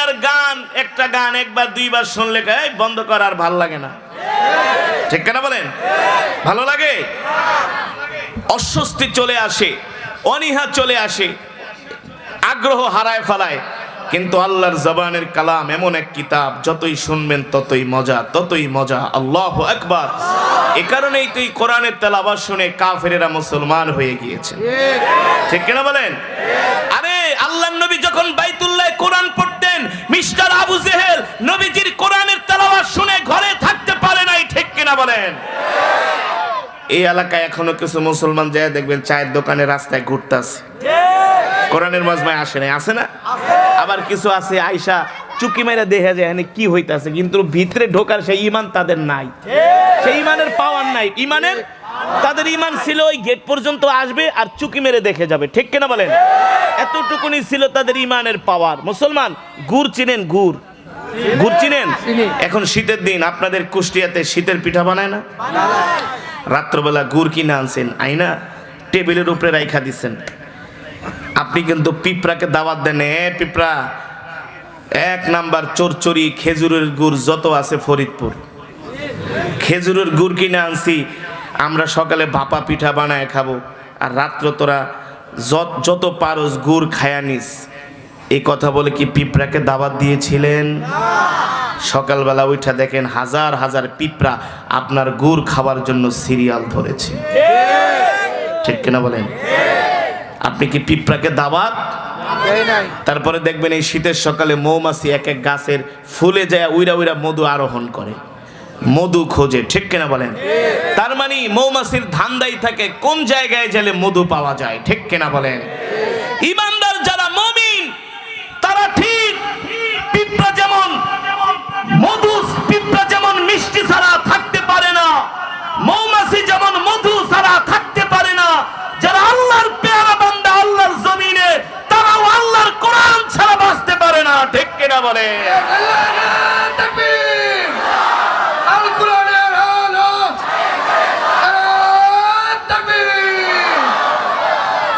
দুনিয়ার গান একটা গান একবার দুইবার শুনলে এই বন্ধ কর আর ভালো লাগে না। ঠিক কেনা বলেন? ভালো লাগে? অস্বস্তি চলে আসে অনীহা চলে আসে আগ্রহ হারায় ফেলায়। কিন্তু আল্লাহর জবানের কালাম এমন এক কিতাব যতই শুনবেন ততই মজা ততই মজা। আল্লাহ একবার এ কারণেই তুই কোরআনের তেলাবাস শুনে কাফেরেরা মুসলমান হয়ে গিয়েছে। ঠিক কিনা বলেন? নবীজির কোরআনের তেলাওয়াত শুনে ঘরে থাকতে পারে নাই, ঠিক কিনা বলেন? এই এলাকায় এখনও কিছু মুসলমান যায়, দেখবেন চায়ের দোকানে রাস্তায় ঘুরতেছে। কোরআনের মজমায় আসে নাই আসে না? আবার কিছু আছে আয়সা চুকি মেরে দেখা যায় এখানে কি হইতাছে? কিন্তু ভিতরে ঢোকার সেই ইমান তাদের নাই। সেই ইমানের পাওয়ার নাই। ইমানের? তাদের ইমান ছিল ওই গেট পর্যন্ত আসবে আর চুকি মেরে দেখে যাবে, ঠিক কিনা বলেন? এতটুকুনি ছিল তাদের ইমানের পাওয়ার মুসলমান, গুড় চিনেন গুড়। গুড় চিনেন? এখন শীতের দিন আপনাদের কুষ্টিয়াতে শীতের পিঠা বানায় না? রাত্রবেলা গুড় কিনে আনছেন আইনা টেবিলের উপরে রাইখা দিচ্ছেন আপনি কিন্তু পিঁপড়াকে দাওয়াত দেন এ পিঁপড়া এক নাম্বার চোরচুরি খেজুরের গুড় যত আছে ফরিদপুর। খেজুরের গুড় কিনে আনছি আমরা সকালে ভাপা পিঠা বানায় খাব। আর রাত্র তোরা যত যত পারস গুড় খায়া নিস। এই কথা বলে কি পিঁপড়াকে দাওয়াত দিয়েছিলেন? সকালবেলা উঠা দেখেন হাজার হাজার পিঁপড়া আপনার গুড় খাওয়ার জন্য সিরিয়াল ধরেছে। ঠিক কিনা বলেন? আপনি কি পিঁপড়াকে দাওয়াত? তারপরে দেখবেন এই শীতের সকালে মৌমাছি এক এক গাছের ফুলে যায় উইরা উইরা মধু আরোহণ করে। মধু খোঁজে ঠিক কিনা বলেন? তার মানে মৌমাছির ধান্দাই থাকে কোন জায়গায় গেলে মধু পাওয়া যায় ঠিক কিনা বলেন? ইমান বলে।